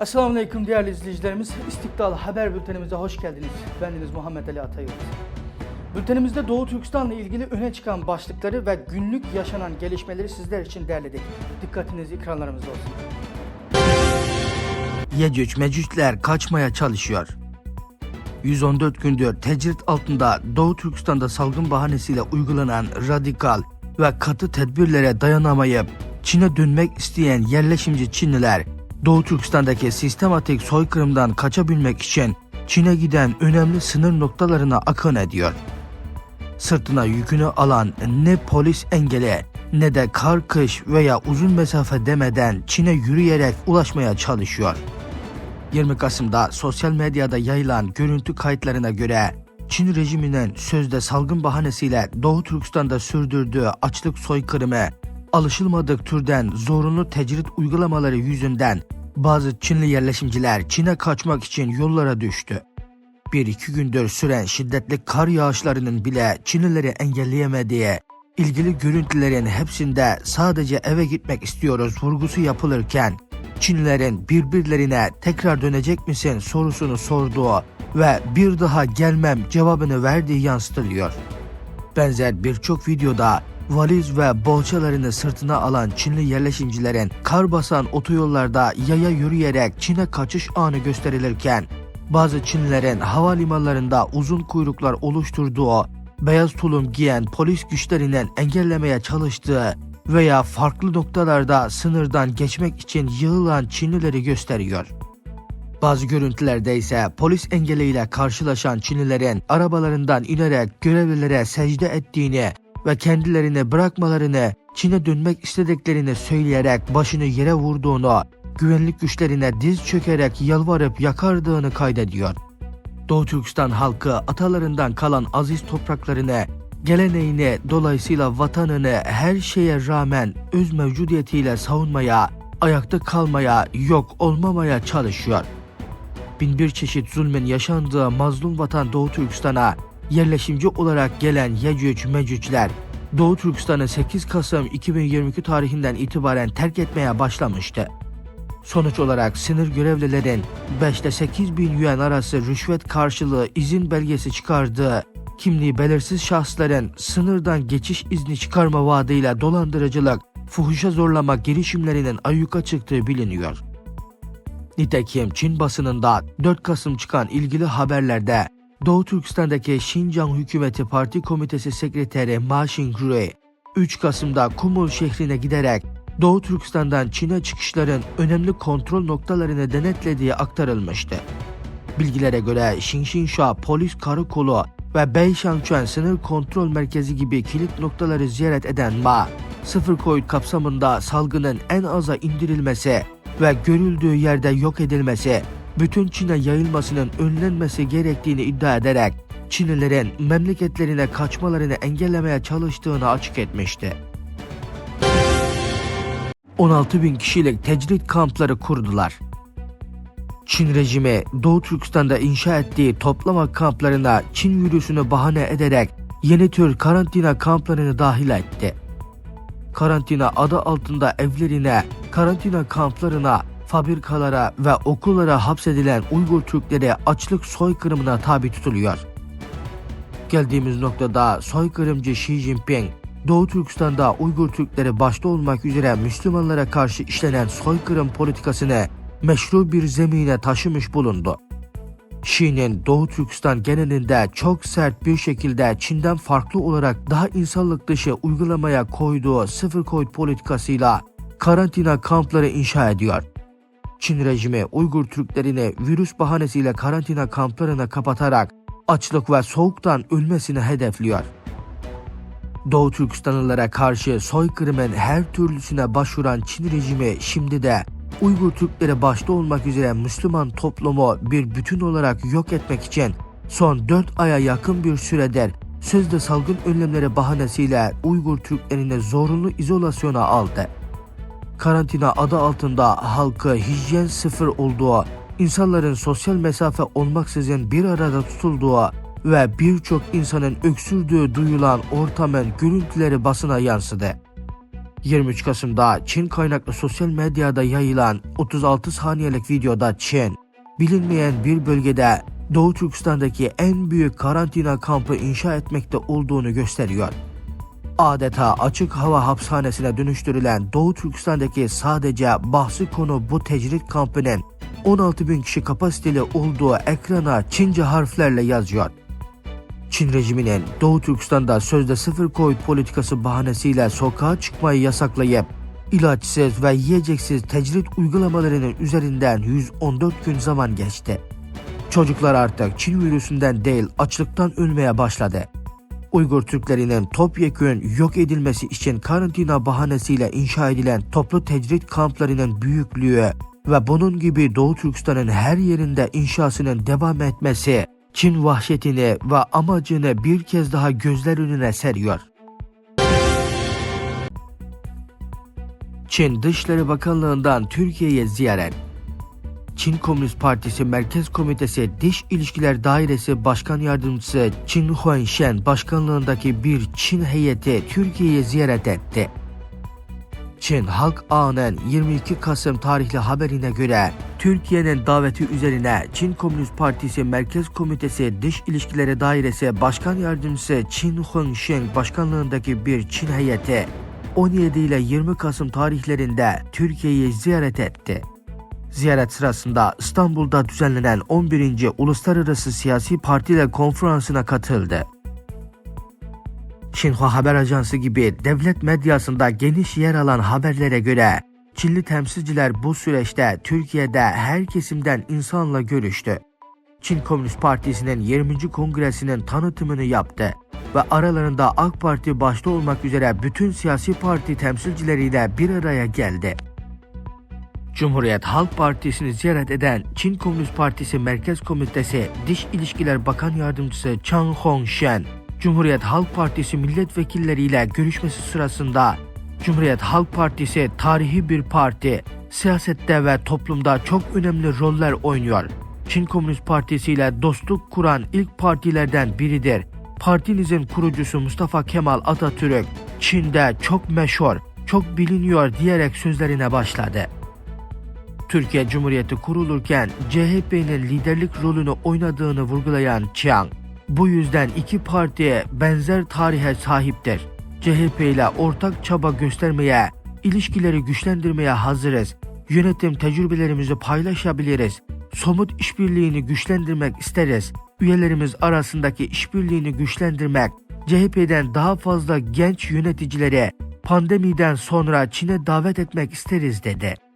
Esselamu Aleyküm değerli izleyicilerimiz. İstiklal Haber Bültenimize hoş geldiniz. Bendeniz Muhammed Ali Atayurt. Bültenimizde Doğu Türkistan'la ilgili öne çıkan başlıkları ve günlük yaşanan gelişmeleri sizler için derledik. Dikkatiniz ekranlarımızda olsun. Yecüc mecücler kaçmaya çalışıyor. 114 gündür tecrit altında Doğu Türkistan'da salgın bahanesiyle uygulanan radikal ve katı tedbirlere dayanamayıp Çin'e dönmek isteyen yerleşimci Çinliler Doğu Türkistan'daki sistematik soykırımdan kaçabilmek için Çin'e giden önemli sınır noktalarına akın ediyor. Sırtına yükünü alan ne polis engeli ne de kar kış veya uzun mesafe demeden Çin'e yürüyerek ulaşmaya çalışıyor. 20 Kasım'da sosyal medyada yayılan görüntü kayıtlarına göre Çin rejiminin sözde salgın bahanesiyle Doğu Türkistan'da sürdürdüğü açlık soykırımı, alışılmadık türden zorunlu tecrit uygulamaları yüzünden bazı Çinli yerleşimciler Çin'e kaçmak için yollara düştü. Bir iki gündür süren şiddetli kar yağışlarının bile Çinlileri engelleyemediği, ilgili görüntülerin hepsinde sadece eve gitmek istiyoruz vurgusu yapılırken, Çinlilerin birbirlerine tekrar dönecek misin sorusunu sorduğu ve bir daha gelmem cevabını verdiği yansıtılıyor. Benzer birçok videoda valiz ve bohçalarını sırtına alan Çinli yerleşimcilerin kar basan otoyollarda yaya yürüyerek Çin'e kaçış anı gösterilirken bazı Çinlilerin havalimanlarında uzun kuyruklar oluşturduğu, beyaz tulum giyen polis güçlerinin engellemeye çalıştığı veya farklı noktalarda sınırdan geçmek için yığılan Çinlileri gösteriyor. Bazı görüntülerde ise polis engeliyle karşılaşan Çinlilerin arabalarından inerek görevlilere secde ettiğini ve kendilerini bırakmalarını, Çin'e dönmek istediklerini söyleyerek başını yere vurduğunu, güvenlik güçlerine diz çökerek yalvarıp yakardığını kaydediyor. Doğu Türkistan halkı atalarından kalan aziz topraklarını, geleneğini, dolayısıyla vatanını her şeye rağmen öz mevcudiyetiyle savunmaya, ayakta kalmaya, yok olmamaya çalışıyor. Binbir çeşit zulmün yaşandığı mazlum vatan Doğu Türkistan'a yerleşimci olarak gelen Yecüc Mecücler, Doğu Türkistan'ı 8 Kasım 2022 tarihinden itibaren terk etmeye başlamıştı. Sonuç olarak sınır görevlilerin 5 ile 8 bin yuan arası rüşvet karşılığı izin belgesi çıkardığı, kimliği belirsiz şahısların sınırdan geçiş izni çıkarma vaadiyle dolandırıcılık, fuhuşa zorlama girişimlerinin ayyuka çıktığı biliniyor. Nitekim Çin basınında 4 Kasım çıkan ilgili haberlerde Doğu Türkistan'daki Şincan Hükümeti Parti Komitesi Sekreteri Ma Xingrui 3 Kasım'da Kumul şehrine giderek Doğu Türkistan'dan Çin'e çıkışların önemli kontrol noktalarını denetlediği aktarılmıştı. Bilgilere göre Xinxinsha Polis Karakolu ve Beishangchuan Sınır Kontrol Merkezi gibi kilit noktaları ziyaret eden Ma, sıfır Covid kapsamında salgının en aza indirilmesi ve görüldüğü yerde yok edilmesi, bütün Çin'e yayılmasının önlenmesi gerektiğini iddia ederek Çinlilerin memleketlerine kaçmalarını engellemeye çalıştığını açık etmişti. 16 bin kişilik tecrit kampları kurdular. Çin rejimi Doğu Türkistan'da inşa ettiği toplama kamplarına Çin virüsünü bahane ederek yeni tür karantina kamplarını dahil etti. Karantina adı altında evlerine, karantina kamplarına, fabrikalara ve okullara hapsedilen Uygur Türkleri açlık soykırımına tabi tutuluyor. Geldiğimiz noktada soykırımcı Xi Jinping, Doğu Türkistan'da Uygur Türkleri başta olmak üzere Müslümanlara karşı işlenen soykırım politikasını meşru bir zemine taşımış bulundu. Şi'nin Doğu Türkistan genelinde çok sert bir şekilde Çin'den farklı olarak daha insanlık dışı uygulamaya koyduğu sıfır Covid politikasıyla karantina kampları inşa ediyor. Çin rejimi Uygur Türklerini virüs bahanesiyle karantina kamplarına kapatarak açlık ve soğuktan ölmesini hedefliyor. Doğu Türkistanlılara karşı soykırımın her türlüsüne başvuran Çin rejimi şimdi de Uygur Türkleri başta olmak üzere Müslüman toplumu bir bütün olarak yok etmek için son 4 aya yakın bir süredir sözde salgın önlemleri bahanesiyle Uygur Türklerini zorunlu izolasyona aldı. Karantina adı altında halkı hijyen sıfır olduğu, insanların sosyal mesafe olmaksızın bir arada tutulduğu ve birçok insanın öksürdüğü duyulan ortamın görüntüleri basına yansıdı. 23 Kasım'da Çin kaynaklı sosyal medyada yayılan 36 saniyelik videoda Çin, bilinmeyen bir bölgede Doğu Türkistan'daki en büyük karantina kampı inşa etmekte olduğunu gösteriyor. Adeta açık hava hapishanesine dönüştürülen Doğu Türkistan'daki sadece bahsi konu bu tecrit kampının 16 bin kişi kapasiteli olduğu ekrana Çince harflerle yazıyor. Çin rejiminin Doğu Türkistan'da sözde sıfır Covid politikası bahanesiyle sokağa çıkmayı yasaklayıp ilaçsız ve yiyeceksiz tecrit uygulamalarının üzerinden 114 gün zaman geçti. Çocuklar artık Çin virüsünden değil açlıktan ölmeye başladı. Uygur Türklerinin topyekün yok edilmesi için karantina bahanesiyle inşa edilen toplu tecrit kamplarının büyüklüğü ve bunun gibi Doğu Türkistan'ın her yerinde inşasının devam etmesi Çin vahşetini ve amacını bir kez daha gözler önüne seriyor. Çin Dışişleri Bakanlığı'ndan Türkiye'ye ziyaret Çin Komünist Partisi Merkez Komitesi Dış İlişkiler Dairesi Başkan Yardımcısı Çin Huanshen başkanlığındaki bir Çin heyeti Türkiye'ye ziyaret etti. Çin Halk Ağı'nın 22 Kasım tarihli haberine göre Türkiye'nin daveti üzerine Çin Komünist Partisi Merkez Komitesi Dış İlişkileri Dairesi Başkan Yardımcısı Çin Huanshen başkanlığındaki bir Çin heyeti 17 ile 20 Kasım tarihlerinde Türkiye'yi ziyaret etti. Ziyaret sırasında İstanbul'da düzenlenen 11. Uluslararası Siyasi Partiler Konferansı'na katıldı. Xinhua Haber Ajansı gibi devlet medyasında geniş yer alan haberlere göre Çinli temsilciler bu süreçte Türkiye'de her kesimden insanla görüştü. Çin Komünist Partisi'nin 20. kongresinin tanıtımını yaptı ve aralarında AK Parti başta olmak üzere bütün siyasi parti temsilcileriyle bir araya geldi. Cumhuriyet Halk Partisi'ni ziyaret eden Çin Komünist Partisi Merkez Komitesi Dış İlişkiler Bakan Yardımcısı Chang Hongshen, Cumhuriyet Halk Partisi milletvekilleriyle görüşmesi sırasında Cumhuriyet Halk Partisi tarihi bir parti, siyasette ve toplumda çok önemli roller oynuyor. Çin Komünist Partisi ile dostluk kuran ilk partilerden biridir. Partinizin kurucusu Mustafa Kemal Atatürk, Çin'de çok meşhur, çok biliniyor diyerek sözlerine başladı. Türkiye Cumhuriyeti kurulurken CHP'nin liderlik rolünü oynadığını vurgulayan Chiang, bu yüzden iki partiye benzer tarihe sahiptir. CHP ile ortak çaba göstermeye, ilişkileri güçlendirmeye hazırız. Yönetim tecrübelerimizi paylaşabiliriz. Somut işbirliğini güçlendirmek isteriz. Üyelerimiz arasındaki işbirliğini güçlendirmek, CHP'den daha fazla genç yöneticileri pandemiden sonra Çin'e davet etmek isteriz dedi.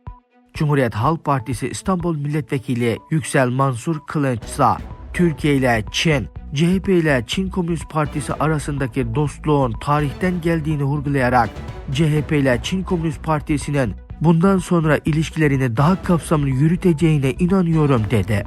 Cumhuriyet Halk Partisi İstanbul Milletvekili Yüksel Mansur Kılınç ise Türkiye ile Çin, CHP ile Çin Komünist Partisi arasındaki dostluğun tarihten geldiğini vurgulayarak CHP ile Çin Komünist Partisi'nin bundan sonra ilişkilerini daha kapsamlı yürüteceğine inanıyorum dedi.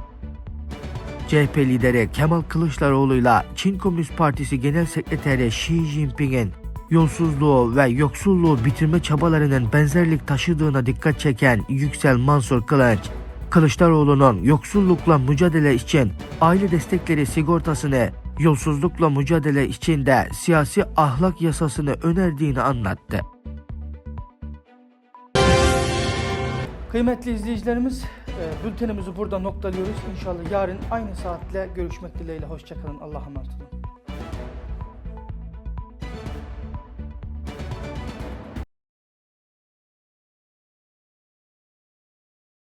CHP lideri Kemal Kılıçdaroğlu ile Çin Komünist Partisi Genel Sekreteri Xi Jinping'in yolsuzluğu ve yoksulluğu bitirme çabalarının benzerlik taşıdığına dikkat çeken Yüksel Mansur Kılıç, Kılıçdaroğlu'nun yoksullukla mücadele için aile destekleri sigortasını, yolsuzlukla mücadele için de siyasi ahlak yasasını önerdiğini anlattı. Kıymetli izleyicilerimiz, e, bültenimizi burada noktalıyoruz. İnşallah yarın aynı saatle görüşmek dileğiyle. Hoşçakalın. Allah'a emanet olun.